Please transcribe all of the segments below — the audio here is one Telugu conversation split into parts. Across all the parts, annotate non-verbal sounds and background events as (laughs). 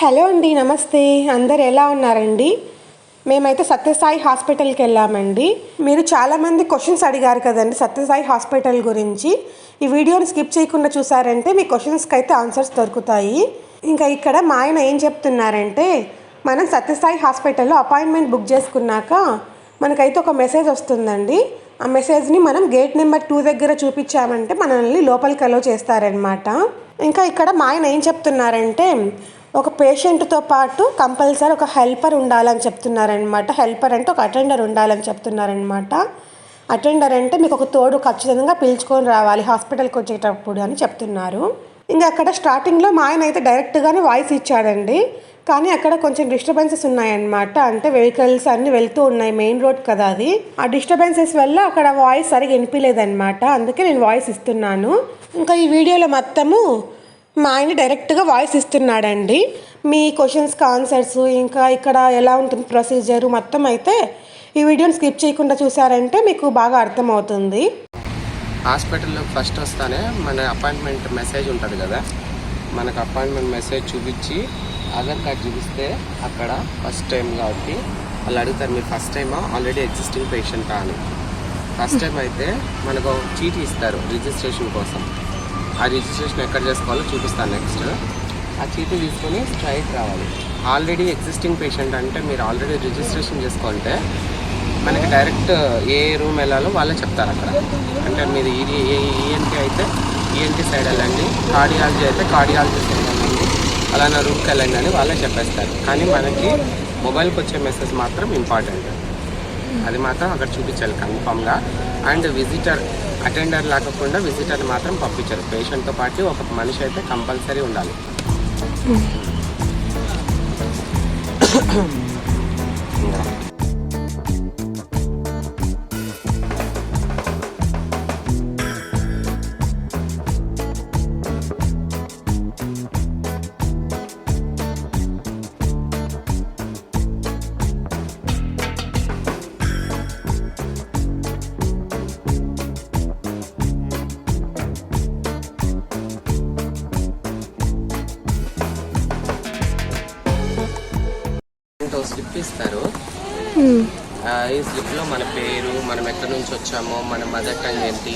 హలో అండి నమస్తే. అందరు ఎలా ఉన్నారండి? మేమైతే సత్యసాయి హాస్పిటల్కి వెళ్ళామండి. మీరు చాలామంది క్వశ్చన్స్ అడిగారు కదండి సత్యసాయి హాస్పిటల్ గురించి. ఈ వీడియోని స్కిప్ చేయకుండా చూసారంటే మీ క్వశ్చన్స్కి అయితే ఆన్సర్స్ దొరుకుతాయి. ఇంకా ఇక్కడ మా ఆయన ఏం చెప్తున్నారంటే మనం సత్యసాయి హాస్పిటల్లో అపాయింట్మెంట్ బుక్ చేసుకున్నాక మనకైతే ఒక మెసేజ్ వస్తుందండి. ఆ మెసేజ్ని మనం గేట్ నెంబర్ టూ దగ్గర చూపించామంటే మనల్ని లోపలికి అలో చేస్తారనమాట ఇంకా ఇక్కడ మా ఆయన ఏం చెప్తున్నారంటే ఒక పేషెంట్తో పాటు కంపల్సరీ ఒక హెల్పర్ ఉండాలని చెప్తున్నారనమాట హెల్పర్ అంటే ఒక అటెండర్ ఉండాలని చెప్తున్నారనమాట అటెండర్ అంటే మీకు ఒక తోడు ఖచ్చితంగా పిలుచుకొని రావాలి హాస్పిటల్కి వచ్చేటప్పుడు అని చెప్తున్నారు. ఇంకా అక్కడ స్టార్టింగ్లో మా ఆయన అయితే డైరెక్ట్గానే వాయిస్ ఇచ్చాడండి. కానీ అక్కడ కొంచెం డిస్టర్బెన్సెస్ ఉన్నాయన్నమాట. అంటే వెహికల్స్ అన్నీ వెళ్తూ ఉన్నాయి మెయిన్ రోడ్ కదా అది. ఆ డిస్టర్బెన్సెస్ వల్ల అక్కడ వాయిస్ సరిగా వినిపించలేదన్నమాట అందుకే నేను వాయిస్ ఇస్తున్నాను. ఇంకా ఈ వీడియోలో మొత్తము మా ఆయన డైరెక్ట్గా వాయిస్ ఇస్తున్నాడండి. మీ క్వశ్చన్స్కి ఆన్సర్స్ ఇంకా ఇక్కడ ఎలా ఉంటుంది ప్రొసీజర్ మొత్తం అయితే ఈ వీడియోని స్కిప్ చేయకుండా చూసారంటే మీకు బాగా అర్థమవుతుంది. హాస్పిటల్లో ఫస్ట్ వస్తానే మన అపాయింట్మెంట్ మెసేజ్ ఉంటుంది కదా. మనకు అపాయింట్మెంట్ మెసేజ్ చూపించి ఆధార్ కార్డ్ చూపిస్తే అక్కడ ఫస్ట్ టైం కాబట్టి వాళ్ళు అడుగుతారు మీరు ఫస్ట్ టైమా ఆల్రెడీ ఎగ్జిస్టింగ్ పేషెంటా అని. ఫస్ట్ టైం అయితే మనకు ఒక చీటీ ఇస్తారు రిజిస్ట్రేషన్ కోసం. ఆ రిజిస్ట్రేషన్ ఎక్కడ చేసుకోవాలో చూపిస్తాను నెక్స్ట్ ఆ చీటీ తీసుకొని స్ట్రైట్ రావాలి. ఆల్రెడీ ఎగ్జిస్టింగ్ పేషెంట్ అంటే మీరు ఆల్రెడీ రిజిస్ట్రేషన్ చేసుకుంటే మనకి డైరెక్ట్ ఏ రూమ్ వెళ్ళాలో వాళ్ళే చెప్తారు అక్కడ. అంటే మీరు ఈ ఈఎన్టీ అయితే ఈఎన్టీ సైడ్ వెళ్ళండి కార్డియాలజీ అయితే కార్డియాలజీ సైడ్ వెళ్ళండి అలానే రూమ్కి వెళ్ళండి అని వాళ్ళే చెప్పేస్తారు. కానీ మనకి మొబైల్కి వచ్చే మెసేజ్ మాత్రం ఇంపార్టెంట్ అది మాత్రం అక్కడ చూపించాలి కన్ఫామ్గా అండ్ విజిటర్ అటెండర్ లేకుండా విజిటర్ మాత్రం పంపించారు. పేషెంట్తో పాటు ఒక మనిషి అయితే కంపల్సరీ ఉండాలి. Hmm. ఎక్కడి నుంచి వచ్చామో. మన మదర్ టంగ్ ఏంటి?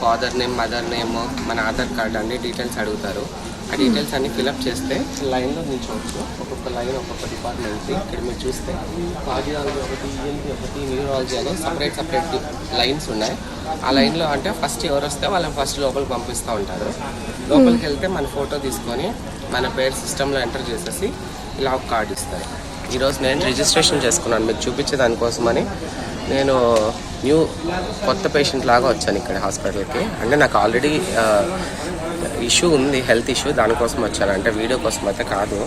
ఫాదర్ నేమ్ మదర్ నేమ్ మన ఆధార్ కార్డ్ అన్ని డీటెయిల్స్ అడుగుతారు. ఆ డీటెయిల్స్ అన్ని ఫిలప్ చేస్తే లైన్లో నిల్చోవచ్చు. ఒక్కొక్క లైన్ ఒక్కొక్క డిపార్ట్మెంట్ ఇక్కడ మీరు చూస్తే కార్డియాలజీ ఒకటి ఈఎన్టీ ఒకటి న్యూరాలజీ అని సపరేట్ సపరేట్ లైన్స్ ఉన్నాయి. ఆ లైన్లో అంటే ఫస్ట్ ఎవరు వస్తే వాళ్ళని ఫస్ట్ లోపలికి పంపిస్తూ ఉంటారు. లోపలికి వెళ్తే మన ఫోటో తీసుకొని మన పేరు సిస్టంలో ఎంటర్ చేసేసి ఇలా ఒక కార్డు ఇస్తారు. ఈరోజు నేను రిజిస్ట్రేషన్ చేసుకున్నాను. మీకు చూపించే దానికోసమని. నేను న్యూ కొత్త పేషెంట్ లాగా వచ్చాను ఇక్కడ హాస్పిటల్కి. అంటే నాకు ఆల్రెడీ ఇష్యూ ఉంది హెల్త్ ఇష్యూ దానికోసం వచ్చాను. అంటే వీడియో కోసం అయితే కాదు.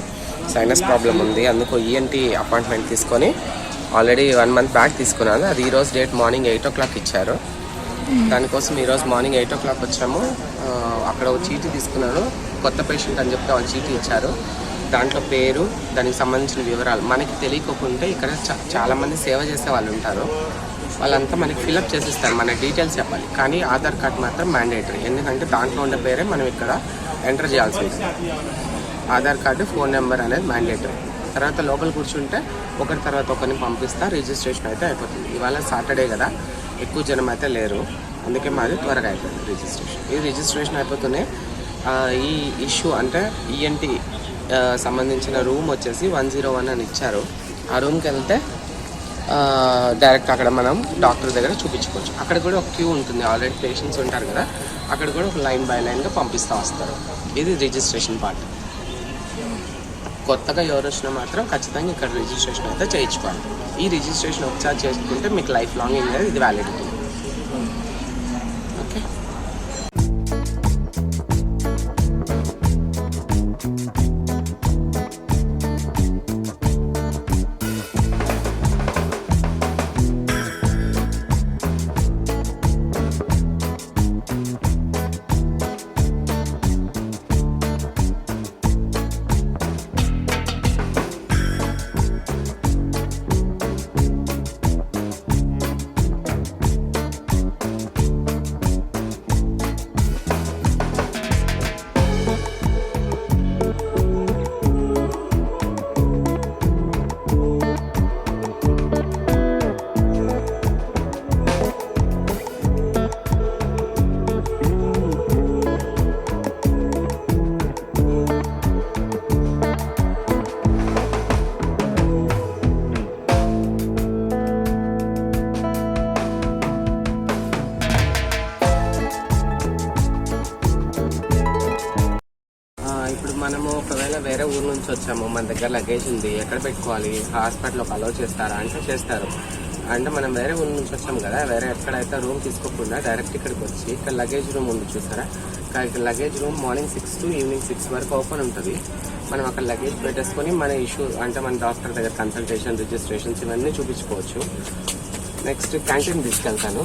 సైనస్ ప్రాబ్లం ఉంది. అందుకు ఈఎన్టీ అపాయింట్మెంట్ తీసుకొని ఆల్రెడీ వన్ మంత్ బ్యాక్ తీసుకున్నాను. అది ఈరోజు date morning eight o'clock ఇచ్చారు. దానికోసం ఈరోజు మార్నింగ్ ఎయిట్ ఓ క్లాక్ వచ్చాము. అక్కడ ఒక చీటీ తీసుకున్నాను. కొత్త పేషెంట్ అని చెప్తే వాళ్ళు చీటీ ఇచ్చారు. దాంట్లో పేరు దానికి సంబంధించిన వివరాలు మనకి తెలియకుంటే ఇక్కడ చా- చాలామంది సేవ చేసే వాళ్ళు ఉంటారు. వాళ్ళంతా మనకి ఫిలప్ చేసిస్తారు మన డీటెయిల్స్ చెప్పాలి. కానీ ఆధార్ కార్డ్ మాత్రం మ్యాండేటరీ. ఎందుకంటే దాంట్లో ఉండే పేరే మనం ఇక్కడ ఎంటర్ చేయాల్సి ఉంటుంది ఆధార్ కార్డు ఫోన్ నెంబర్ అనేది మ్యాండేటరీ. తర్వాత లోపల కూర్చుంటే ఒకరి తర్వాత ఒకరిని పంపిస్తా రిజిస్ట్రేషన్ అయితే అయిపోతుంది. ఇవాళ సాటర్డే కదా ఎక్కువ జనం అయితే లేరు. అందుకే మాది త్వరగా అయిపోయింది రిజిస్ట్రేషన్. ఈ రిజిస్ట్రేషన్ అయిపోతూనే ఈ ఇష్యూ అంటే ఈఎన్టీ సంబంధించిన రూమ్ వచ్చేసి వన్ జీరో వన్ అని ఇచ్చారు. ఆ రూమ్కి వెళ్తే డైరెక్ట్ అక్కడ మనం డాక్టర్ దగ్గర చూపించుకోవచ్చు. అక్కడ కూడా ఒక క్యూ ఉంటుంది. ఆల్రెడీ పేషెంట్స్ ఉంటారు కదా అక్కడ కూడా ఒక లైన్ బై లైన్గా పంపిస్తూ వస్తారు. ఇది రిజిస్ట్రేషన్ పార్ట్. కొత్తగా ఎవరు వచ్చినా మాత్రం ఖచ్చితంగా ఇక్కడ రిజిస్ట్రేషన్ అయితే చేయించుకోవాలి. ఈ రిజిస్ట్రేషన్ ఒకసారి చేసుకుంటే మీకు లైఫ్ లాంగ్ ఇది వ్యాలిడిటీ. నుంచి వచ్చాము మన దగ్గర లగేజ్ ఉంది. ఎక్కడ పెట్టుకోవాలి? హాస్పిటల్లోకి అలో చేస్తారా? అంటే చేస్తారు. అంటే మనం వేరే ఊరి నుంచి వచ్చాం కదా వేరే ఎక్కడైతే రూమ్ తీసుకోకుండా డైరెక్ట్ ఇక్కడికి వచ్చి ఇక్కడ లగేజ్ రూమ్ ఉంది చూసారా? ఇక్కడ luggage room morning six to evening six వరకు ఓపెన్ ఉంటుంది. మనం అక్కడ లగేజ్ పెట్టేసుకొని మన ఇష్యూ అంటే మన డాక్టర్ దగ్గర కన్సల్టేషన్ రిజిస్ట్రేషన్స్ ఇవన్నీ చూపించుకోవచ్చు. నెక్స్ట్ క్యాంటీన్ తీసుకెళ్తాను.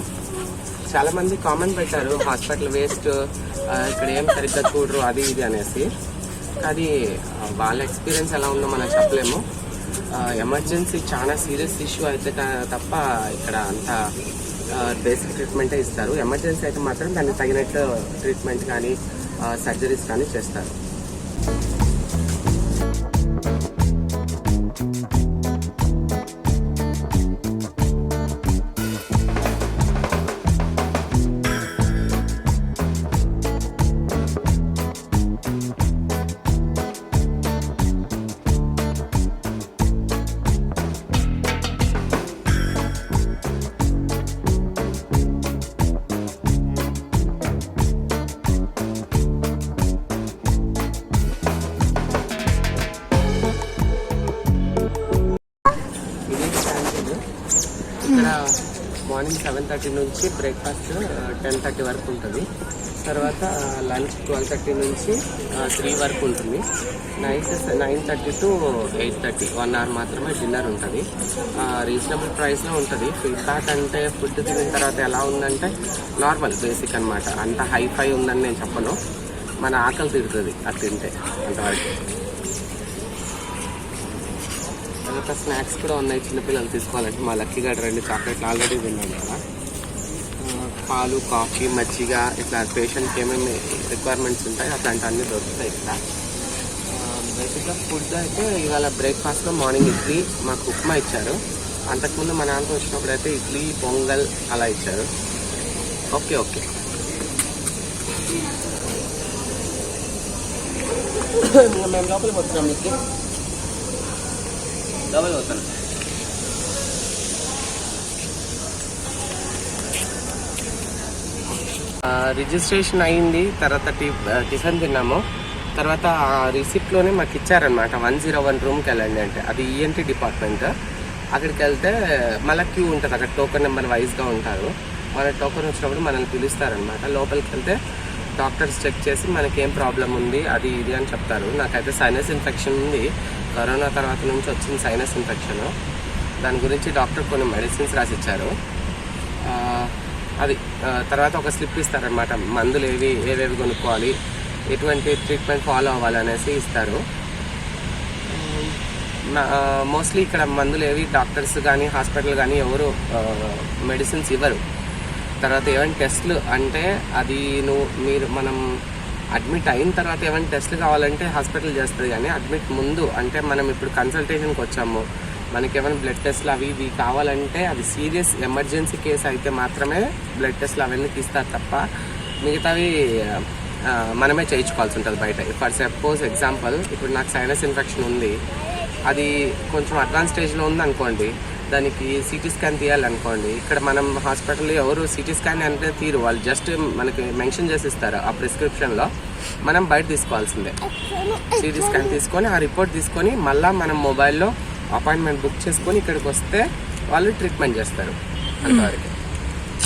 చాలామంది కామెంట్ పెట్టారు హాస్పిటల్ వేస్ట్ ఇక్కడ ఏం సరిగ్గా చూడరు అది ఇది అనేసి. అది వాళ్ళ ఎక్స్పీరియన్స్ ఎలా ఉందో మనం చెప్పలేము. ఎమర్జెన్సీ చాలా సీరియస్ ఇష్యూ అయితే తప్ప ఇక్కడ అంత బేసిక్ ట్రీట్మెంటే ఇస్తారు. ఎమర్జెన్సీ అయితే మాత్రం దానికి తగినట్టు ట్రీట్మెంట్ కానీ సర్జరీస్ కానీ చేస్తారు. థర్టీ నుంచి బ్రేక్ఫాస్ట్ టెన్ థర్టీ వరకు ఉంటుంది. తర్వాత లంచ్ ట్వెల్వ్ థర్టీ నుంచి త్రీ వరకు ఉంటుంది. Night nine thirty to eight thirty one hour మాత్రమే డిన్నర్ ఉంటుంది. రీజనబుల్ ప్రైస్లో ఉంటుంది. ఫీడ్బ్యాక్ అంటే ఫుడ్ తిన్న తర్వాత ఎలా ఉందంటే నార్మల్ బేసిక్ అనమాట అంత హైఫై ఉందని నేను చెప్పను. మన ఆకలి తిరుగుతుంది అది తింటే అంతవరకు. తర్వాత స్నాక్స్ కూడా ఉన్నాయి చిన్నపిల్లలు తీసుకోవాలంటే. మా లక్కీ గడ్ రెండు చాక్లెట్లు ఆల్రెడీ తిన్నాను కదా. పాలు కాఫీ మజ్జిగ ఇట్లా పేషెంట్కి ఏమేమి రిక్వైర్మెంట్స్ ఉంటాయి అట్లాంటి అన్నీ దొరుకుతాయి ఇక్కడ. బేసిక్గా ఫుడ్ అయితే ఇవాళ బ్రేక్ఫాస్ట్లో మార్నింగ్ ఇడ్లీ మాకు ఉప్మా ఇచ్చారు. అంతకుముందు మా నాన్నతో వచ్చినప్పుడు అయితే ఇడ్లీ పొంగల్ అలా ఇచ్చారు. Okay okay. మేము లోపలికి వస్తున్నాం మీకు డబల్ అవుతాను రిజిస్ట్రేషన్ అయింది తర్వాత టి- టిఫిన్ తిన్నాము. తర్వాత ఆ రిసిప్ట్లోనే మాకు ఇచ్చారనమాట వన్ జీరో వన్ రూమ్కి వెళ్ళండి అంటే. అది ఈఎన్టీ డిపార్ట్మెంట్. అక్కడికి వెళ్తే మళ్ళీ క్యూ ఉంటుంది అక్కడ టోకెన్ నెంబర్ వైజ్గా ఉంటారు. మన టోకెన్ వచ్చినప్పుడు మనల్ని పిలుస్తారనమాట లోపలికి వెళ్తే డాక్టర్స్ చెక్ చేసి మనకి ఏం ప్రాబ్లం ఉంది అది ఇది అని చెప్తారు. నాకైతే సైనస్ ఇన్ఫెక్షన్ ఉంది. కరోనా తర్వాత నుంచి వచ్చింది సైనస్ ఇన్ఫెక్షన్. దాని గురించి డాక్టర్ కొన్ని మెడిసిన్స్ రాసిచ్చారు. అది తర్వాత ఒక స్లిప్ ఇస్తారనమాట మందులు ఏవి ఏవేవి కొనుక్కోవాలి ఎటువంటి ట్రీట్మెంట్ ఫాలో అవ్వాలి అనేసి ఇస్తారు మోస్ట్లీ ఇక్కడ మందులు ఏవి డాక్టర్స్ కానీ హాస్పిటల్ కానీ ఎవరు మెడిసిన్స్ ఇవ్వరు. తర్వాత ఏమైనా టెస్ట్లు అంటే అది నువ్వు మీరు మనం అడ్మిట్ అయిన తర్వాత ఏమైనా టెస్ట్లు కావాలంటే హాస్పిటల్ చేస్తుంది. కానీ అడ్మిట్ ముందు అంటే మనం ఇప్పుడు కన్సల్టేషన్కి వచ్చాము మనకి ఏమైనా బ్లడ్ టెస్ట్లు అవి ఇవి కావాలంటే అది సీరియస్ ఎమర్జెన్సీ కేసు అయితే మాత్రమే బ్లడ్ టెస్ట్లు అవన్నీ తీస్తారు తప్ప మిగతావి మనమే చేయించుకోవాల్సి ఉంటుంది బయట. ఫర్ సపోజ్ ఎగ్జాంపుల్ ఇప్పుడు నాకు సైనస్ ఇన్ఫెక్షన్ ఉంది అది కొంచెం అడ్వాన్స్ స్టేజ్లో ఉంది అనుకోండి దానికి సిటీ స్కాన్ తీయాలనుకోండి ఇక్కడ మనం హాస్పిటల్లో ఎవరు సిటీ స్కాన్ అంటే తీరు వాళ్ళు జస్ట్ మనకి మెన్షన్ చేసి ఇస్తారు ఆ ప్రిస్క్రిప్షన్లో మనం బయట తీసుకోవాల్సిందే. సిటీ స్కాన్ తీసుకొని ఆ రిపోర్ట్ తీసుకొని మళ్ళీ మనం మొబైల్లో అపాయింట్మెంట్ బుక్ చేసుకొని ఇక్కడికి వస్తే వాళ్ళు ట్రీట్మెంట్ చేస్తారు అంతవరకు.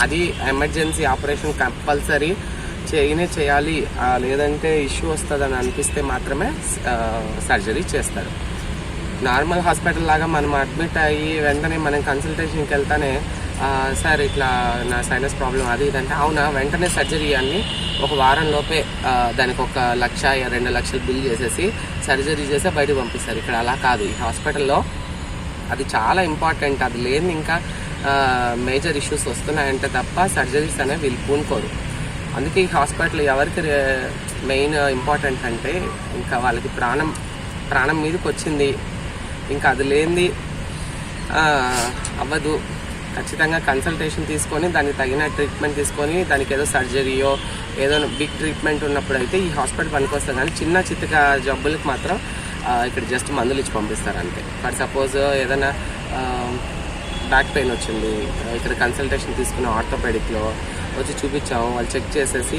అది ఎమర్జెన్సీ ఆపరేషన్ కంపల్సరీ చేయనే చేయాలి. లేదంటే ఇష్యూ వస్తుందని అనిపిస్తే మాత్రమే సర్జరీ చేస్తారు. నార్మల్ హాస్పిటల్ లాగా మనం అడ్మిట్ అయ్యి వెంటనే మనం కన్సల్టేషన్కి వెళ్తానే సార్ ఇట్లా నా సైనస్ ప్రాబ్లం అది ఇది అంటే అవునా వెంటనే సర్జరీ అన్ని ఒక వారం లోపే దానికి ఒక లక్ష రెండు లక్షలు బిల్ చేసేసి సర్జరీ చేసి బయటకు పంపిస్తారు. ఇక్కడ అలా కాదు. ఈ హాస్పిటల్లో అది చాలా ఇంపార్టెంట్ అది లేని ఇంకా మేజర్ ఇష్యూస్ వస్తున్నాయంటే తప్ప సర్జరీస్ అనేవి వీళ్ళు పూనుకోరు. అందుకే ఈ హాస్పిటల్ ఎవరికి మెయిన్ ఇంపార్టెంట్ అంటే ఇంకా వాళ్ళకి ప్రాణం ప్రాణం మీదకి వచ్చింది. ఇంకా అది లేనిది అవ్వదు. ఖచ్చితంగా కన్సల్టేషన్ తీసుకొని దానికి తగిన ట్రీట్మెంట్ తీసుకొని దానికి ఏదో సర్జరీయో ఏదో బిగ్ ట్రీట్మెంట్ ఉన్నప్పుడు అయితే ఈ హాస్పిటల్ పనికొస్తుంది. కానీ చిన్న చిత్తగా జబ్బులకు మాత్రం ఇక్కడ జస్ట్ మందులు ఇచ్చి పంపిస్తారు అంతే. ఫర్ సపోజ్ ఏదైనా బ్యాక్ పెయిన్ వచ్చింది ఇక్కడ కన్సల్టేషన్ తీసుకున్న ఆర్థోపెడిక్లో వచ్చి చూపించాము వాళ్ళు చెక్ చేసేసి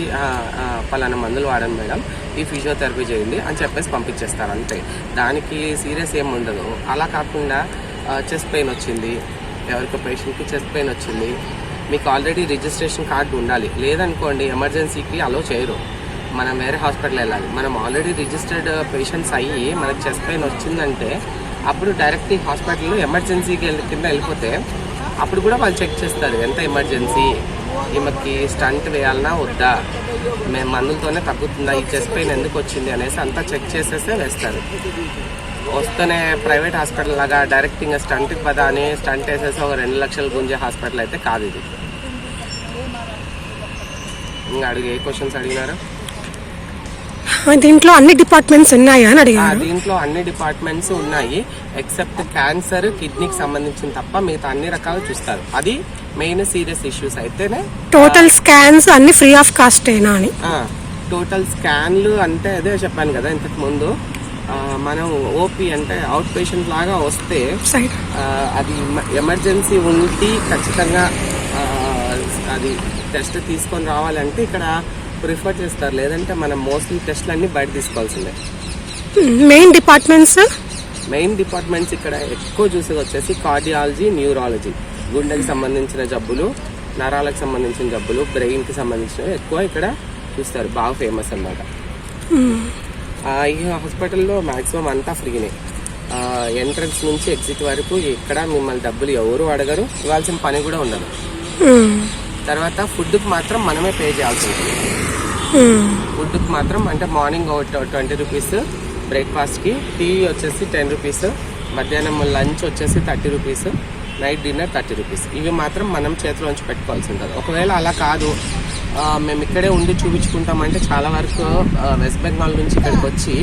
పలానా మందులు వాడండి మేడం ఈ ఫిజియోథెరపీ చేయండి అని చెప్పేసి పంపించేస్తారు అంతే. దానికి సీరియస్ ఏమి ఉండదు. అలా కాకుండా చెస్ట్ పెయిన్ వచ్చింది ఎవరికో పేషెంట్కి చెస్ట్ పెయిన్ వచ్చింది మీకు ఆల్రెడీ రిజిస్ట్రేషన్ కార్డు ఉండాలి. లేదనుకోండి ఎమర్జెన్సీకి అలో చేయరు. మనం వేరే హాస్పిటల్ వెళ్ళాలి. మనం ఆల్రెడీ రిజిస్టర్డ్ పేషెంట్స్ అయ్యి మనకు చెస్ట్ పెయిన్ వచ్చిందంటే అప్పుడు డైరెక్ట్ ఈ హాస్పిటల్లో ఎమర్జెన్సీకి వెళ్ళి కింద వెళ్ళిపోతే అప్పుడు కూడా వాళ్ళు చెక్ చేస్తారు ఎంత ఎమర్జెన్సీ ఈమెకి స్టంట్ వేయాలన్నా వద్దా? మేము మందులతోనే తగ్గుతుందా? ఈ చెస్ట్ పెయిన్ ఎందుకు వచ్చింది? అనేసి అంతా చెక్ చేసేస్తే వేస్తారు. వస్తేనే ప్రైవేట్ హాస్పిటల్ లాగా డైరెక్ట్ ఇంకా స్టంట్కి పదా అని స్టంట్ వేసేసి ఒక రెండు లక్షలు గుంజే హాస్పిటల్ అయితే కాదు ఇది. ఇంకా అడిగి ఏ క్వశ్చన్స్ అడిగినారు? దీంట్లో అన్ని డిపార్ట్మెంట్స్ ఉన్నాయా అని ఆ, అడిగాను. దీంట్లో అన్ని డిపార్ట్మెంట్స్ ఉన్నాయి ఎక్సెప్ట్ క్యాన్సర్ కిడ్నీకి సంబంధించిన తప్ప మిగతా అన్ని రకాలు చూస్తారు. అది మెయిన్ సీరియస్ ఇష్యూస్ అయితేనే టోటల్ స్కాన్స్ అన్ని ఫ్రీ ఆఫ్ కాస్టేనా అని. టోటల్ స్కాన్లు అంటే అదే చెప్పాను కదా ఇంతకు ముందు. మనం ఓపీ అంటే అవుట్ పేషెంట్ లాగా వస్తే అది ఎమర్జెన్సీ ఉండి ఖచ్చితంగా అది టెస్ట్ తీసుకొని రావాలంటే ఇక్కడ ప్రిఫర్ చేస్తారు. లేదంటే మనం మోస్ట్లీ టెస్ట్లు అన్ని బయట తీసుకోవాల్సిందే. Main departments? మెయిన్ డిపార్ట్మెంట్స్ ఇక్కడ ఎక్కువ చూసేది వచ్చేసి కార్డియాలజీ న్యూరాలజీ. గుండెకి సంబంధించిన జబ్బులు నరాలకు సంబంధించిన జబ్బులు బ్రెయిన్కి సంబంధించినవి ఎక్కువ ఇక్కడ చూస్తారు. బాగా ఫేమస్ అన్నమాట. ఆ, ఈ హాస్పిటల్లో మాక్సిమం అంతా ఫ్రీనే. ఎంట్రన్స్ నుంచి ఎగ్జిట్ వరకు ఇక్కడ మిమ్మల్ని డబ్బులు ఎవరు అడగరు. ఇవ్వాల్సిన పని కూడా ఉండదు. తర్వాత ఫుడ్కి మాత్రం మనమే పే చేయాల్సి ఉంటుంది. ఫుడ్కి మాత్రం అంటే మార్నింగ్ ట్వంటీ రూపీస్ బ్రేక్ఫాస్ట్కి టీ వచ్చేసి టెన్ రూపీస్ మధ్యాహ్నం లంచ్ వచ్చేసి thirty rupees night dinner thirty rupees. ఇవి మాత్రం మనం చేతిలోంచి పెట్టుకోవాల్సి ఉంటుంది. ఒకవేళ అలా కాదు మేము ఇక్కడే ఉండి చూపించుకుంటామంటే చాలా వరకు వెస్ట్ బెంగాల్ నుంచి ఇక్కడికి వచ్చి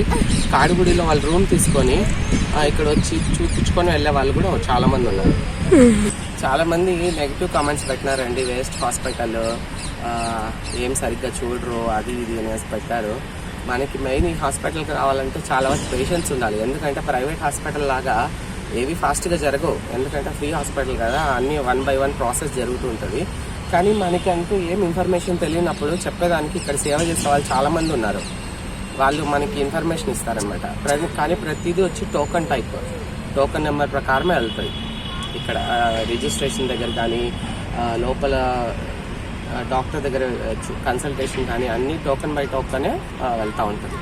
కాడుగుడిలో వాళ్ళు రూమ్ తీసుకొని ఇక్కడ వచ్చి చూపించుకొని వెళ్ళే వాళ్ళు కూడా చాలా మంది ఉన్నారు. చాలా మంది నెగిటివ్ కామెంట్స్ పెట్టినారండి వేస్ట్ హాస్పిటల్ ఏం సరిగ్గా చూడరు అది ఇది అనేసి పెట్టారు. మనకి మెయిన్ ఈ హాస్పిటల్కి రావాలంటే చాలా వరకు పేషెంట్స్ ఉండాలి. ఎందుకంటే ప్రైవేట్ హాస్పిటల్ లాగా ఏవి ఫాస్ట్గా జరగవు. ఎందుకంటే ఫ్రీ హాస్పిటల్ కదా అన్నీ వన్ బై వన్ ప్రాసెస్ జరుగుతూ ఉంటుంది. కానీ మనకంటూ ఏం ఇన్ఫర్మేషన్ తెలియనప్పుడు చెప్పేదానికి ఇక్కడ సేవ చేసే వాళ్ళు చాలామంది ఉన్నారు. వాళ్ళు మనకి ఇన్ఫర్మేషన్ ఇస్తారనమాట ప్రతి కానీ ప్రతిదీ వచ్చి టోకన్ టైప్ టోకన్ నెంబర్ ప్రకారమే వెళ్తుంది ఇక్కడ రిజిస్ట్రేషన్ దగ్గర కానీ లోపల డాక్టర్ దగ్గర కన్సల్టేషన్ కానీ అన్నీ టోకన్ బై టోకనే వెళ్తూ ఉంటుంది.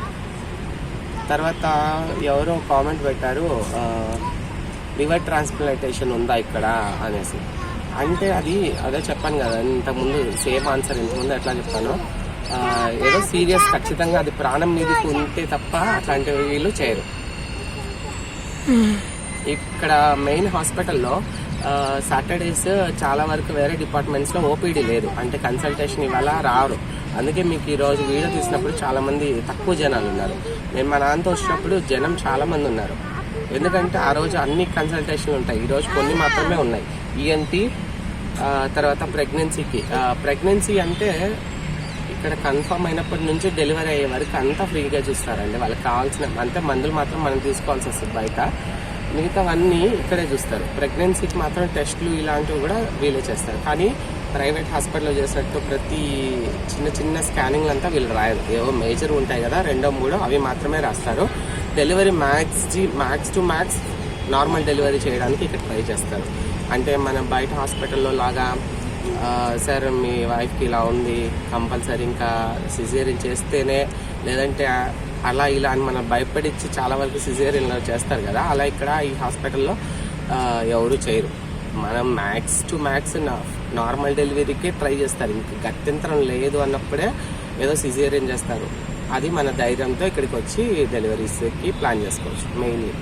తర్వాత ఎవరో కామెంట్ పెట్టారు లివర్ ట్రాన్స్ప్లాంటేషన్ ఉందా ఇక్కడ అనేసి. అంటే అది అదే చెప్పాను కదా ఇంతకుముందు సేమ్ ఆన్సర్ ఇంతకుముందు ఎట్లా చెప్పాను ఏదో సీరియస్ ఖచ్చితంగా అది ప్రాణం మీదకి ఉంటే తప్ప అట్లాంటివి వీళ్ళు చేయరు. ఇక్కడ మెయిన్ హాస్పిటల్లో సాటర్డేస్ చాలా వరకు వేరే డిపార్ట్మెంట్స్లో ఓపీడీ లేదు. అంటే కన్సల్టేషన్ ఇవాళ రారు. అందుకే మీకు ఈరోజు వీడియో తీసినప్పుడు చాలామంది తక్కువ జనాలు ఉన్నారు. నేను మా నాన్నతో వచ్చినప్పుడు జనం చాలామంది ఉన్నారు. ఎందుకంటే ఆ రోజు అన్ని కన్సల్టేషన్లు ఉంటాయి. ఈరోజు కొన్ని మాత్రమే ఉన్నాయి. ఈఎన్టీ తర్వాత ప్రెగ్నెన్సీకి. ప్రెగ్నెన్సీ అంటే ఇక్కడ కన్ఫర్మ్ అయినప్పటి నుంచి డెలివరీ అయ్యే వరకు అంతా ఫ్రీగా చూస్తారండి. వాళ్ళకి కావాల్సిన అంటే మందులు మాత్రం మనం తీసుకోవాల్సి వస్తుంది బయట. మిగతావన్నీ ఇక్కడే చూస్తారు. ప్రెగ్నెన్సీకి మాత్రం టెస్ట్లు ఇలాంటివి కూడా వీళ్ళే చేస్తారు. కానీ ప్రైవేట్ హాస్పిటల్లో చేసినట్టు ప్రతి చిన్న చిన్న స్కానింగ్లు అంతా వీళ్ళు రాయరు. ఏవో మేజర్ ఉంటాయి కదా రెండో మూడో అవి మాత్రమే రాస్తారు. Delivery max max to max normal delivery చేయడానికి ఇక్కడ ట్రై చేస్తారు. అంటే మన బయట హాస్పిటల్లో లాగా సార్ మీ వైఫ్కి ఇలా ఉంది కంపల్సరీ ఇంకా సిజేరియన్ చేస్తేనే లేదంటే అలా ఇలా అని మనం భయపడిచ్చి చాలా వరకు సిజేరియన్ చేస్తారు కదా అలా ఇక్కడ ఈ హాస్పిటల్లో ఎవరు చేయరు. మనం మ్యాక్స్ టు మ్యాక్స్ నార్మల్ డెలివరీకే ట్రై చేస్తారు. ఇంక గత్యంతరం లేదు అన్నప్పుడే ఏదో సిజేరియన్ చేస్తారు. అది మన ధైర్యంతో ఇక్కడికి వచ్చి డెలివరీస్కి ప్లాన్ చేసుకోవచ్చు మెయిన్లీ.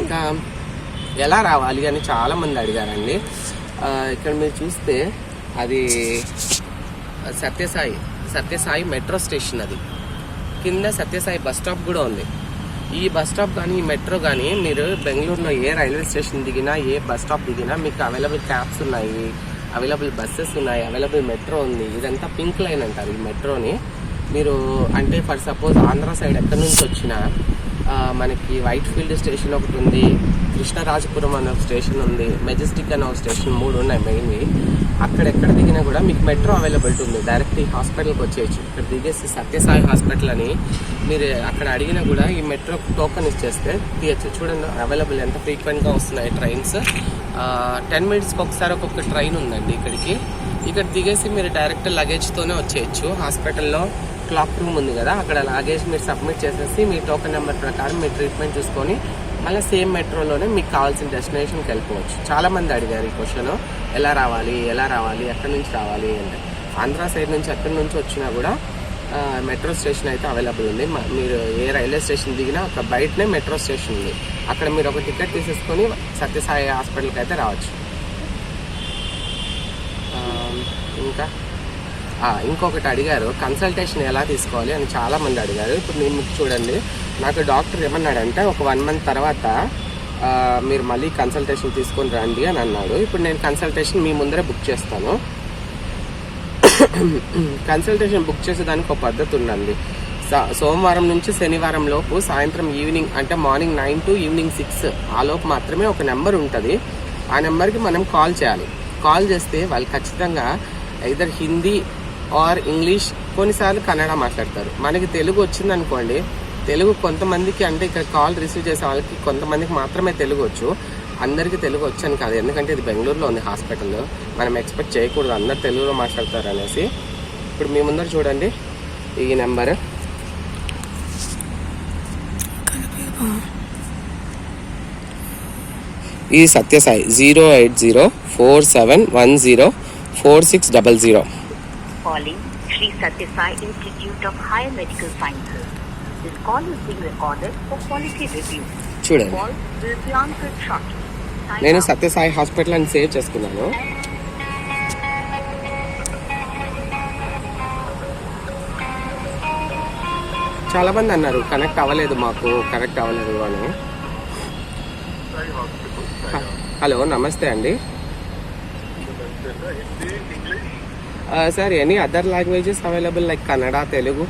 ఇంకా ఎలా రావాలి అని చాలా మంది అడిగారండి. ఇక్కడ మీరు చూస్తే అది సత్యసాయి సత్యసాయి మెట్రో స్టేషన్ అది. కింద సత్యసాయి బస్ స్టాప్ కూడా ఉంది. ఈ బస్ స్టాప్ కానీ ఈ మెట్రో కానీ మీరు బెంగళూరులో ఏ రైల్వే స్టేషన్ దిగినా ఏ బస్ స్టాప్ దిగినా మీకు అవైలబుల్ క్యాబ్స్ ఉన్నాయి అవైలబుల్ బస్సెస్ ఉన్నాయి అవైలబుల్ మెట్రో ఉంది. ఇదంతా పింక్ లైన్ అంటారు ఈ మెట్రోని. మీరు అంటే ఫర్ సపోజ్ ఆంధ్ర సైడ్ ఎక్కడి నుంచి వచ్చినా మనకి వైట్ ఫీల్డ్ స్టేషన్ ఒకటి ఉంది కృష్ణరాజపురం అనే ఒక స్టేషన్ ఉంది మెజెస్టిక్ అనే ఒక స్టేషన్ మూడు ఉన్నాయి మెయిన్వి అక్కడెక్కడ దిగినా కూడా మీకు మెట్రో అవైలబిలిటీ ఉంది. డైరెక్ట్ ఈ హాస్పిటల్కి వచ్చేయచ్చు. ఇక్కడ దిగేసి సత్యసాయి హాస్పిటల్ అని మీరు అక్కడ అడిగినా కూడా ఈ మెట్రో టోకెన్ ఇచ్చేస్తే తీయచ్చు. చూడండి అవైలబుల్ ఎంత ఫ్రీక్వెంట్గా వస్తున్నాయి ట్రైన్స్ టెన్ మినిట్స్కి ఒకసారి ఒక్కొక్క ట్రైన్ ఉందండి ఇక్కడికి. ఇక్కడ దిగేసి మీరు డైరెక్ట్ లగేజ్తోనే వచ్చేయచ్చు. హాస్పిటల్లో క్లాక్ రూమ్ ఉంది కదా అక్కడ లాగేజ్ మీరు సబ్మిట్ చేసేసి మీ టోకెన్ నెంబర్ ప్రకారం మీ ట్రీట్మెంట్ చూసుకొని మళ్ళీ సేమ్ మెట్రోలోనే మీకు కావాల్సిన డెస్టినేషన్కి వెళ్ళిపోవచ్చు. చాలామంది అడిగారు ఈ క్వశ్చన్ ఎలా రావాలి ఎలా రావాలి ఎక్కడి నుంచి రావాలి అంటే. ఆంధ్ర సైడ్ నుంచి ఎక్కడి నుంచి వచ్చినా కూడా మెట్రో స్టేషన్ అయితే అవైలబుల్ ఉంది. మ- మీరు ఏ రైల్వే స్టేషన్ దిగినా అక్కడ బయటనే మెట్రో స్టేషన్ ఉంది. అక్కడ మీరు ఒక టికెట్ తీసేసుకొని సత్యసాయి హాస్పిటల్కి అయితే రావచ్చు. ఇంకా? ఇంకొకటి అడిగారు కన్సల్టేషన్ ఎలా తీసుకోవాలి అని చాలా మంది అడిగారు. ఇప్పుడు నేను మీకు చూడండి నాకు డాక్టర్ ఏమన్నాడంటే ఒక వన్ మంత్ తర్వాత మీరు మళ్ళీ కన్సల్టేషన్ తీసుకొని రండి అని అన్నాడు. ఇప్పుడు నేను కన్సల్టేషన్ మీ ముందరే బుక్ చేస్తాను. కన్సల్టేషన్ బుక్ చేసేదానికి ఒక పద్ధతి ఉందండి. సోమవారం నుంచి శనివారం లోపు సాయంత్రం ఈవినింగ్ అంటే morning nine to evening six ఆ లోపు మాత్రమే ఒక నెంబర్ ఉంటుంది. ఆ నెంబర్కి మనం కాల్ చేయాలి. కాల్ చేస్తే వాళ్ళు ఖచ్చితంగా ఇద్దరు హిందీ ఆర్ ఇంగ్లీష్ కొన్నిసార్లు కన్నడ మాట్లాడతారు. మనకి తెలుగు వచ్చిందనుకోండి తెలుగు కొంతమందికి అంటే ఇక్కడ కాల్ రిసీవ్ చేసే వాళ్ళకి కొంతమందికి మాత్రమే తెలుగు వచ్చు. అందరికీ తెలుగు వచ్చని కాదు. ఎందుకంటే ఇది బెంగళూరులో ఉంది హాస్పిటల్. మనం ఎక్స్పెక్ట్ చేయకూడదు. అందరు తెలుగులో మాట్లాడతారు అనేసి. ఇప్పుడు మీ ముందర చూడండి. ఈ నెంబర్. ఈ Sathya Sai zero eight zero four seven one zero four six double zero. Calling Sri Sathya Sai Institute of Higher Medical Sciences. This call is being recorded for quality review. చూడండి Call will be answered shortly. Sign నేను out. సత్యసాయి హాస్పిటల్ అని సేవ్ చేసుకున్నాను చాలా మంది అన్నారు కనెక్ట్ అవ్వలేదు మాకు కనెక్ట్ అవ్వలేదు అని హలో నమస్తే అండి sir any other languages available like Kannada Telugu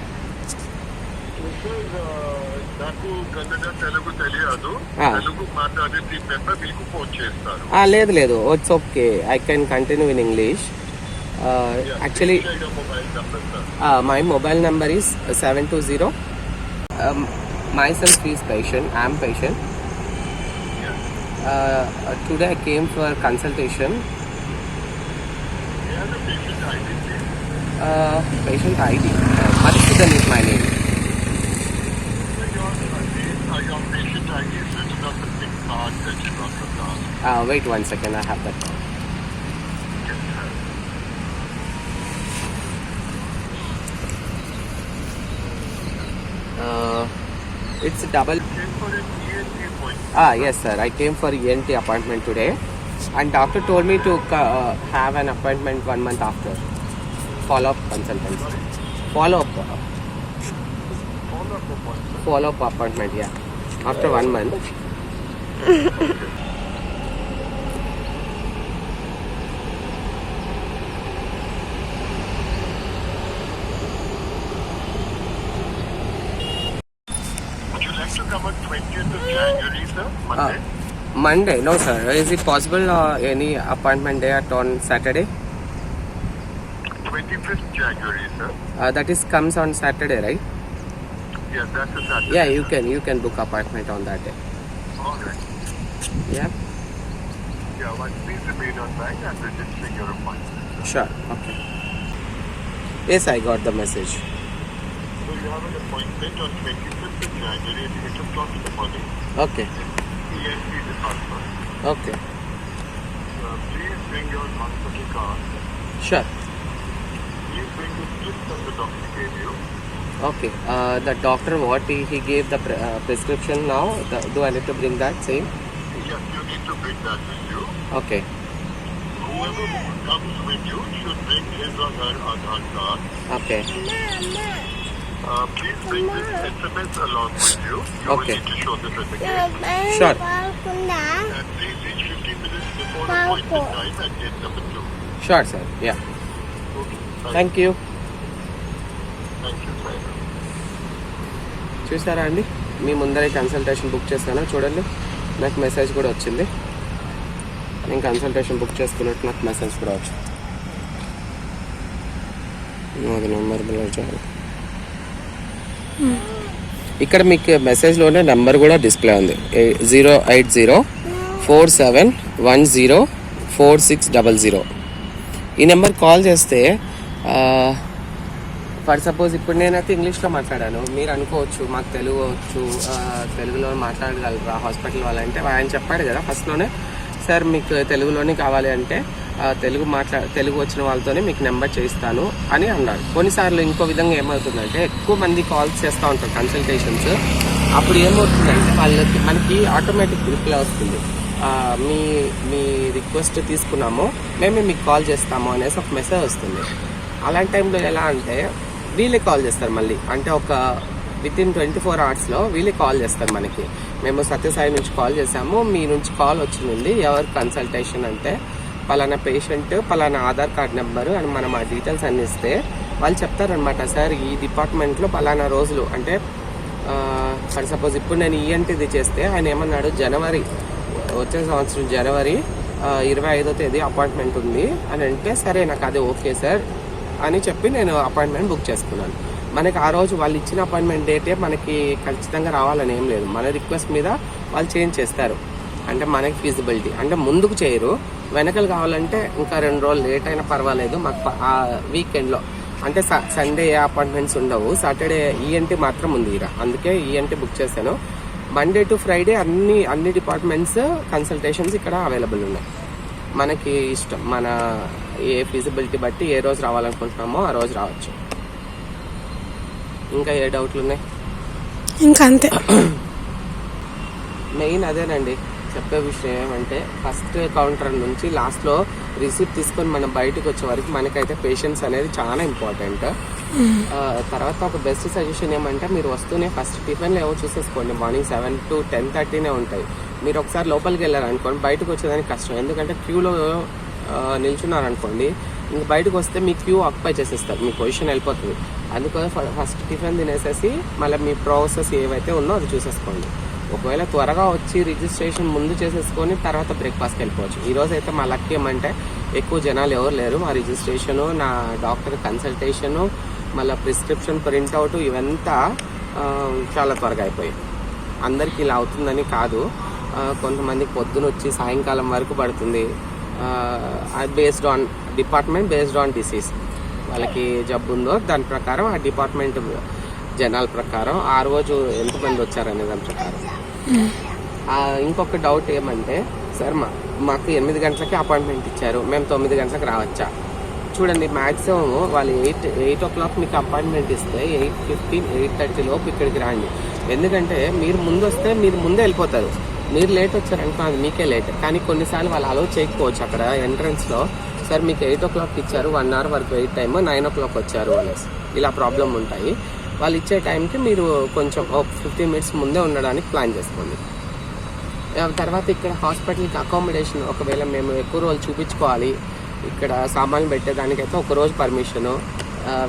నాకు కన్నడ తెలుగు తెలియదు. ఆ. తెలుగు మాట్లాడే టీం మెంబర్ మీకు ఫోన్ చేస్తారు. ఆ, లేదు లేదు. It's okay I can continue in English actually mobile number sir Uh, my mobile number is seven two zero. Um, myself is patient. I am Uh, patient ID. Uh, Madhusudan is my name. Uh, wait one second. I have that. Uh, it's double. Ah yes sir. I came for ENT appointment today, and doctor told me to uh, have an appointment one month after. Follow up consultancy. Follow up. Follow-up appointment. follow up appointment yeah after one month Would you like to come on 20th of January, sir? Monday? monday no sir is it possible uh, any appointment day at on saturday 25th January, sir. uh, that is comes on saturday right Yes, that's a Saturday. yeah you can you can book apartment on that day All right. yeah Yeah, well, please remain online and registering your appointment. sure okay yes i got the message So you have an appointment on 25th of January at 8 o'clock in the morning. okay ENT department. okay Uh, please bring your hospital card. sure Please bring the slip that the doctor gave you. Okay uh, the doctor what he, he gave the pre- uh, prescription now the, do i need to bring that same Yes, you need to bring that with you. okay Whoever comes with you should bring his or her Aadhaar card. okay Uh, please bring this SMS along with you. You Okay. will need to show this at the gate. Sure. And please reach 15 minutes before appointment time at gate number 2. sure sir yeah You, sir. చూసారా అండి? మీ ముందరే కన్సల్టేషన్ బుక్ చేశాను. చూడండి నాకు మెసేజ్ కూడా వచ్చింది. నేను కన్సల్టేషన్ బుక్ చేసుకున్నట్టు నాకు మెసేజ్ కూడా వచ్చింది. అది నెంబర్ బ్లర్ చేయాలి ఇక్కడ మీకు మెసేజ్లోనే నెంబర్ కూడా డిస్ప్లే ఉంది. Zero eight zero four seven one zero four six double zero ఈ నెంబర్ కాల్ చేస్తే ఫర్ సపోజ్ ఇప్పుడు నేనైతే ఇంగ్లీష్లో మాట్లాడాను. మీరు అనుకోవచ్చు మాకు తెలుగు వచ్చు తెలుగులో మాట్లాడగలరా హాస్పిటల్ వాళ్ళంటే ఆయన చెప్పాడు కదా ఫస్ట్లోనే సార్ మీకు తెలుగులోనే కావాలి అంటే తెలుగు మాట్లా తెలుగు వచ్చిన వాళ్ళతోనే మీకు నెంబర్ చేయిస్తాను అని అన్నాడు. కొన్నిసార్లు ఇంకో విధంగా ఏమవుతుందంటే ఎక్కువ మంది కాల్స్ చేస్తూ ఉంటారు కన్సల్టేషన్స్. అప్పుడు ఏమవుతుందంటే వాళ్ళకి మనకి ఆటోమేటిక్ రిప్లై వస్తుంది. మీ మీ రిక్వెస్ట్ తీసుకున్నాము మేమే మీకు కాల్ చేస్తాము అనేసి ఒక మెసేజ్ వస్తుంది. అలాంటి టైంలో ఎలా అంటే వీళ్ళే కాల్ చేస్తారు మళ్ళీ. అంటే ఒక విత్ ఇన్ ట్వంటీ ఫోర్ అవర్స్లో వీళ్ళే కాల్ చేస్తారు మనకి. మేము సత్యసాయి నుంచి కాల్ చేసాము మీ నుంచి కాల్ వచ్చింది ఎవరు కన్సల్టేషన్ అంటే పలానా పేషెంట్ పలానా ఆధార్ కార్డ్ నెంబరు అని మనం ఆ డీటెయిల్స్ అన్ని ఇస్తే వాళ్ళు చెప్తారనమాట సార్ ఈ డిపార్ట్మెంట్లో పలానా రోజులు అంటే ఫర్ సపోజ్ ఇప్పుడు నేను ఈఎన్టీది చేస్తే ఆయన ఏమన్నాడు జనవరి వచ్చే సంవత్సరం జనవరి ఇరవై ఐదో తేదీ అపాయింట్మెంట్ ఉంది అని అంటే సరే నాకు అది ఓకే సార్. అని చెప్పి నేను అపాయింట్మెంట్ బుక్ చేసుకున్నాను. మనకి ఆ రోజు వాళ్ళు ఇచ్చిన అపాయింట్మెంట్ డేటే మనకి ఖచ్చితంగా రావాలని ఏం లేదు. మన రిక్వెస్ట్ మీద వాళ్ళు చేంజ్ చేస్తారు. అంటే మనకి ఫీజిబిలిటీ అంటే ముందుకు చేయరు. వెనకలు కావాలంటే ఇంకా రెండు రోజులు లేట్ అయినా పర్వాలేదు. మాకు ఆ వీకెండ్లో అంటే స- సండే ఏ అపాయింట్మెంట్స్ ఉండవు. సాటర్డే ఈఎన్టీ మాత్రం ఉంది ఇరా అందుకే ఈఎన్టీ బుక్ చేశాను. మండే టు ఫ్రైడే అన్ని అన్ని డిపార్ట్మెంట్స్ కన్సల్టేషన్స్ ఇక్కడ అవైలబుల్ ఉన్నాయి. మనకి ఇష్టం. మన ఏ ఫీజిబిలిటీ బట్టి ఏ రోజు రావాలనుకుంటున్నామో ఆ రోజు రావచ్చు. ఇంకా ఏ డౌట్లు ఉన్నాయి? ఇంకా అంతే. మెయిన్ అదేనండి. చెప్పే విషయం ఏమంటే ఫస్ట్ కౌంటర్ నుంచి లాస్ట్లో రిసీప్ట్ తీసుకొని మనం బయటకు వచ్చే వరకు మనకైతే పేషెన్స్ అనేది చాలా ఇంపార్టెంట్ తర్వాత ఒక బెస్ట్ సజెషన్ ఏమంటే మీరు వస్తూనే ఫస్ట్ టిఫిన్లు ఏవో చూసేసుకోండి. మార్నింగ్ సెవెన్ టు టెన్ థర్టీనే ఉంటాయి. మీరు ఒకసారి లోపలికి వెళ్ళారు అనుకోండి బయటకు వచ్చేదానికి కష్టం. ఎందుకంటే క్యూలో నిల్చున్నారు అనుకోండి ఇంక బయటకు వస్తే మీ క్యూ ఆక్యుపై చేసేస్తారు మీ పొజిషన్ వెళ్ళిపోతుంది. అందుకోసం ఫస్ట్ టిఫిన్ తినేసేసి మళ్ళీ మీ ప్రాసెస్ ఏవైతే ఉన్నో అది చూసేసుకోండి. ఒకవేళ త్వరగా వచ్చి రిజిస్ట్రేషన్ ముందు చేసేసుకొని తర్వాత బ్రేక్ఫాస్ట్కి వెళ్ళిపోవచ్చు. ఈరోజు అయితే మా లక్ ఏమంటే ఎక్కువ జనాలు ఎవరు లేరు. మా రిజిస్ట్రేషను నా డాక్టర్ కన్సల్టేషను మళ్ళీ ప్రిస్క్రిప్షన్ ప్రింట్అవుట్ ఇవంతా చాలా త్వరగా అయిపోయాయి. అందరికీ ఇలా అవుతుందని కాదు. కొంతమంది పొద్దున వచ్చి సాయంకాలం వరకు పడుతుంది. Based on department based on disease వాళ్ళకి జబ్బు ఉందో దాని ప్రకారం ఆ డిపార్ట్మెంట్ జనాల ప్రకారం ఆ రోజు ఎంతమంది వచ్చారనే దాని ప్రకారం. ఇంకొక డౌట్ ఏమంటే సార్ మా మాకు ఎనిమిది గంటలకి అపాయింట్మెంట్ ఇచ్చారు. మేము తొమ్మిది గంటలకు రావచ్చా? చూడండి మ్యాక్సిమం వాళ్ళు ఎయిట్ ఎయిట్ ఓ క్లాక్ మీకు అపాయింట్మెంట్ ఇస్తే ఎయిట్ ఫిఫ్టీన్ ఎయిట్ థర్టీ లోపు ఇక్కడికి రాండి. ఎందుకంటే మీరు ముందు వస్తే మీరు ముందే వెళ్ళిపోతారు. మీరు లేట్ వచ్చారనుకో అది మీకే లేట్ కానీ కొన్నిసార్లు వాళ్ళు అలౌ చేయకపోవచ్చు అక్కడ ఎంట్రన్స్లో సార్ మీకు ఎయిట్ ఓ క్లాక్ ఇచ్చారు వన్ అవర్ వరకు wait time nine o'clock వచ్చారు అనేసి. ఇలా ప్రాబ్లం ఉంటాయి. వాళ్ళు ఇచ్చే టైంకి మీరు కొంచెం ఒక ఫిఫ్టీన్ మినిట్స్ ముందే ఉండడానికి ప్లాన్ చేసుకోండి. తర్వాత ఇక్కడ హాస్పిటల్కి అకామిడేషన్ ఒకవేళ మేము ఎక్కువ రోజులు చూపించుకోవాలి. ఇక్కడ సామాన్లు పెట్టేదానికైతే ఒక రోజు పర్మిషను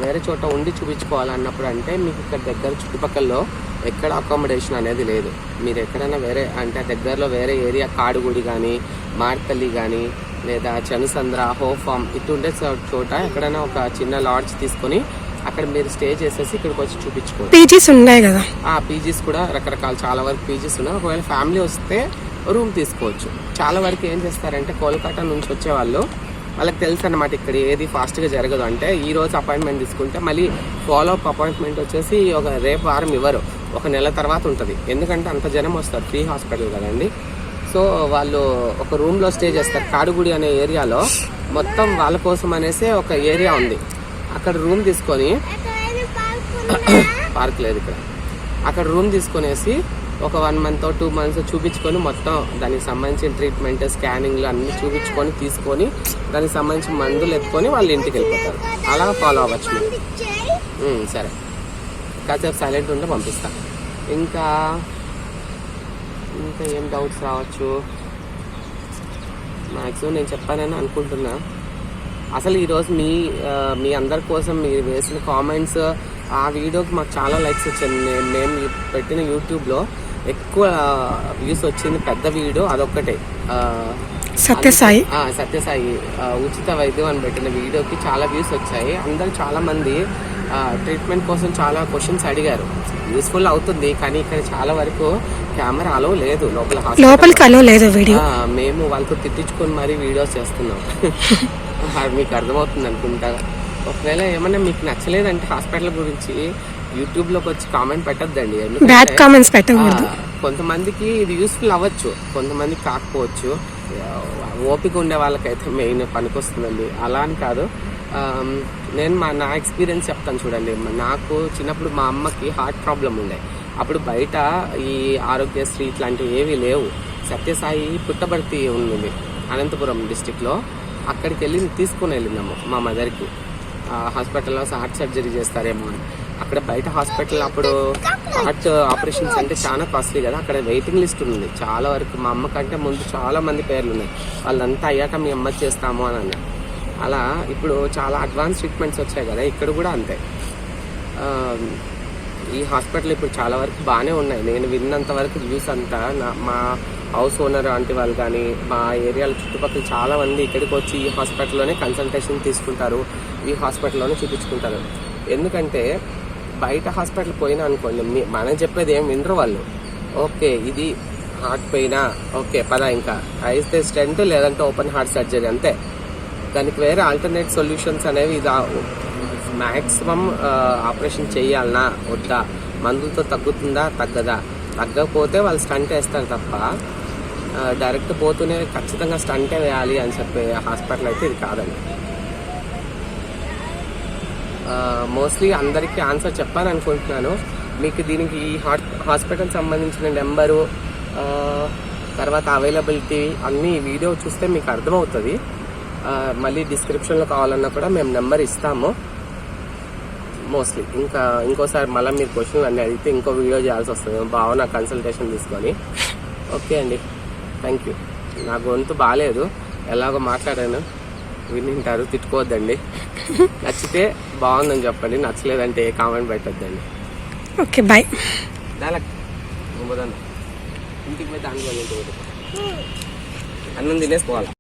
వేరే చోట ఉండి చూపించుకోవాలి అన్నప్పుడు అంటే మీకు ఇక్కడ దగ్గర చుట్టుపక్కల ఎక్కడ అకామిడేషన్ అనేది లేదు. మీరు ఎక్కడైనా వేరే అంటే దగ్గరలో వేరే ఏరియా కాడుగుడి కానీ మార్తల్లి కానీ లేదా చనుసంద్ర హో ఫామ్ ఇటు ఉండే చో- చోట ఎక్కడైనా ఒక చిన్న లాడ్జ్ తీసుకొని అక్కడ మీరు స్టే చేసేసి ఇక్కడికి వచ్చి చూపించుకోండి. పీజీస్ ఉన్నాయి కదా? ఆ పీజీస్ కూడా రకరకాల చాలా వరకు పీజీస్ ఉన్నాయి. ఒకవేళ ఫ్యామిలీ వస్తే రూమ్ తీసుకోవచ్చు. చాలా వరకు ఏం చేస్తారంటే కోల్కతా నుంచి వచ్చే వాళ్ళు వాళ్ళకి తెలుసు అనమాట ఇక్కడ ఏది ఫాస్ట్గా జరగదు. అంటే ఈ రోజు అపాయింట్మెంట్ తీసుకుంటే మళ్ళీ ఫాలో అప్ అపాయింట్మెంట్ వచ్చేసి ఒక రేపు వారం ఇవ్వరు. ఒక నెల తర్వాత ఉంటుంది. ఎందుకంటే అంత జనం వస్తారు ఫ్రీ హాస్పిటల్ కదండి. సో వాళ్ళు ఒక రూమ్లో స్టే చేస్తారు. కాడుగుడి అనే ఏరియాలో మొత్తం వాళ్ళ కోసం అనేసి ఒక ఏరియా ఉంది. అక్కడ రూమ్ తీసుకొని (coughs) పార్క్ లేదు ఇక్కడ. అక్కడ రూమ్ తీసుకొనేసి ఒక వన్ మంత్ టూ మంత్స్ చూపించుకొని మొత్తం దానికి సంబంధించిన ట్రీట్మెంట్ స్కానింగ్లు అన్ని చూపించుకొని తీసుకొని దానికి సంబంధించిన మందులు ఎత్తుకొని వాళ్ళు ఇంటికి వెళ్ళిపోతారు. అలా ఫాలో అవ్వచ్చు సరే. కాసేపు సైలెంట్ ఉంటే పంపిస్తా. ఇంకా ఇంకా ఏం డౌట్స్ రావచ్చు? మ్యాక్సిమం నేను చెప్పానని అనుకుంటున్నా. అసలు ఈరోజు మీ మీ అందరి కోసం మీరు వేసిన కామెంట్స్ ఆ వీడియోకి మాకు చాలా లైక్స్ వచ్చింది మేము పెట్టిన యూట్యూబ్లో ఎక్కువ వ్యూస్ వచ్చింది పెద్ద వీడియో అదొక్కటే. సత్యసాయి. సత్యసాయి ఉచిత వైద్యం అని పెట్టిన వీడియోకి చాలా వ్యూస్ వచ్చాయి. అందరూ చాలా మంది ట్రీట్మెంట్ కోసం చాలా క్వశ్చన్స్ అడిగారు. యూస్ఫుల్ అవుతుంది కానీ ఇక్కడ చాలా వరకు కెమెరా అలో లేదు. లోపల. లోపలికి అలో లేదు వీడియో మేము వాళ్ళతో తిట్టించుకొని మరీ వీడియోస్ చేస్తున్నాం. (laughs) మీకు అర్థమవుతుంది అనుకుంటా. ఒకవేళ ఏమన్నా మీకు నచ్చలేదంటే హాస్పిటల్ గురించి యూట్యూబ్లోకి వచ్చి కామెంట్ పెట్టద్దండి. బ్యాడ్ కామెంట్స్ పెట్టకూడదు. కొంతమందికి ఇది యూస్ఫుల్ అవ్వచ్చు. కొంతమందికి కాకపోవచ్చు. ఓపిక ఉండే వాళ్ళకైతే మెయిన్ పనికొస్తుందండి. అలా అని కాదు. నేను మా నా ఎక్స్పీరియన్స్ చెప్తాను చూడండి. నాకు చిన్నప్పుడు మా అమ్మకి హార్ట్ ప్రాబ్లం ఉండే. అప్పుడు బయట ఈ ఆరోగ్యశ్రీ ఇట్లాంటివి ఏవి లేవు. సత్యసాయి పుట్టబర్తి ఉంది అనంతపురం డిస్టిక్లో. అక్కడికి వెళ్ళి తీసుకుని వెళ్ళినాము మా మదర్కి. హాస్పిటల్లో హార్ట్ సర్జరీ చేస్తారేమో అని. అక్కడ బయట హాస్పిటల్ అప్పుడు హార్ట్ ఆపరేషన్స్ అంటే చాలా కాస్ట్లీ కదా. అక్కడ వెయిటింగ్ లిస్ట్ ఉంది. చాలా వరకు మా అమ్మ కంటే ముందు చాలా మంది పేర్లు ఉన్నాయి. వాళ్ళంతా అయ్యాక మీ అమ్మ చేస్తాము అని అన్నారు. అలా ఇప్పుడు చాలా అడ్వాన్స్ ట్రీట్మెంట్స్ వచ్చాయి కదా ఇక్కడ కూడా అంతే. ఈ హాస్పిటల్ ఇప్పుడు చాలా వరకు బాగానే ఉన్నాయి. నేను విన్నంత వరకు వ్యూస్ అంతా నా మా హౌస్ ఓనర్ ఆంటీ వాళ్ళు కానీ మా ఏరియాల చుట్టుపక్కల చాలా మంది ఇక్కడికి వచ్చి ఈ హాస్పిటల్లోనే కన్సల్టేషన్ తీసుకుంటారు ఈ హాస్పిటల్లోనే చూపించుకుంటారు. ఎందుకంటే బయట హాస్పిటల్ పోయినా అనుకోండి మీ- మనం చెప్పేది ఏం వినరు వాళ్ళు. ఓకే ఇది హార్ట్ పోయినా ఓకే పదా ఇంకా. అయితే స్టెంట్ లేదంటే ఓపెన్ హార్ట్ సర్జరీ అంతే. దానికి వేరే ఆల్టర్నేట్ సొల్యూషన్స్ అనేవి ఇది మ్యాక్సిమం ఆపరేషన్ చేయాలనా? వద్దా? మందులతో తగ్గుతుందా? తగ్గదా? తగ్గకపోతే వాళ్ళు స్టంట్ వేస్తారు తప్ప డైరెక్ట్ పోతూనే ఖచ్చితంగా స్టంటే వేయాలి అని చెప్పే హాస్పిటల్ అయితే ఇది కాదండి. మోస్ట్లీ అందరికీ ఆన్సర్ చెప్పాను అనుకుంటున్నాను మీకు దీనికి ఈ హాస్పిటల్ సంబంధించిన నెంబరు తర్వాత అవైలబిలిటీ అన్నీ ఈ వీడియో చూస్తే మీకు అర్థమవుతుంది. మళ్ళీ డిస్క్రిప్షన్లో కావాలన్నా కూడా మేము నెంబర్ ఇస్తాము. మోస్ట్లీ ఇంకా ఇంకోసారి మళ్ళీ మీరు క్వశ్చన్లు అన్నీ అడిగితే ఇంకో వీడియో చేయాల్సి వస్తుంది. భావన కన్సల్టేషన్ తీసుకొని. ఓకే అండి. థ్యాంక్ యూ నా గొంతు బాగాలేదు ఎలాగో మాట్లాడాను. వినింటారు. తిట్టుకోవద్దండి. నచ్చితే బాగుందని చెప్పండి. నచ్చలేదంటే ఏ కామెంట్ పెట్టొద్దండి. ఓకే బాయ్ ఇంటికి పోయి దాని అన్నం తినేసి పోవాలి?